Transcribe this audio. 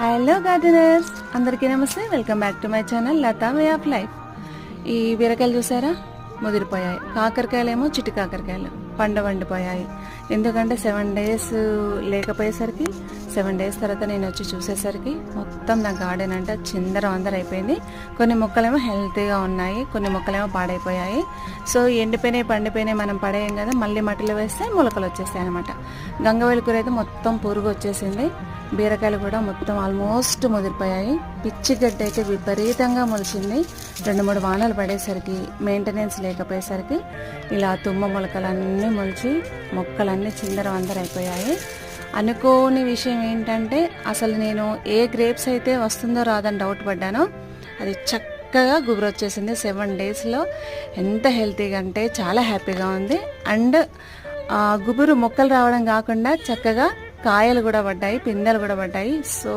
Hello gardeners అందరికీ నమస్తే. Welcome back to my channel Latha way of life ఈ బీరకాయలు చూసారా? ముదిరిపోయాయి. కాకరకాయలేమో చిట్టి కాకరకాయలు పండ వండిపోయాయి. ఎందుకంటే సెవెన్ డేస్ లేకపోయేసరికి సెవెన్ డేస్ తర్వాత నేను వచ్చి చూసేసరికి మొత్తం నా గార్డెన్ అంటే చిందర అందరు అయిపోయింది. కొన్ని మొక్కలేమో హెల్తీగా ఉన్నాయి కొన్ని మొక్కలేమో పాడైపోయాయి. సో ఎండిపోయినాయి పండిపోయినాయి మనం పడేయం కదా మళ్ళీ మట్టిలో వేస్తే మొలకలు వచ్చేస్తాయి అనమాట గంగవేలి కూర అయితే మొత్తం పురుగు వచ్చేసింది. బీరకాయలు కూడా మొత్తం ఆల్మోస్ట్ ముదిరిపోయాయి. పిచ్చి గడ్డ అయితే విపరీతంగా మొలిచింది. రెండు మూడు వానలు పడేసరికి మెయింటెనెన్స్ లేకపోయేసరికి ఇలా తుమ్మ మొలకలన్నీ మొలిచి మొక్కలన్నీ చిందరం వందర అయిపోయాయి. అనుకోని విషయం ఏంటంటే అసలు నేను ఏ గ్రేప్స్ అయితే వస్తుందో రాదని డౌట్ పడ్డానో అది చక్కగా గుబురు వచ్చేసింది సెవెన్ డేస్లో ఎంత హెల్తీగా అంటే చాలా హ్యాపీగా ఉంది. అండ్ గుబురు మొక్కలు రావడం కాకుండా చక్కగా కాయలు కూడా పడ్డాయి పిందెలు కూడా పడ్డాయి. సో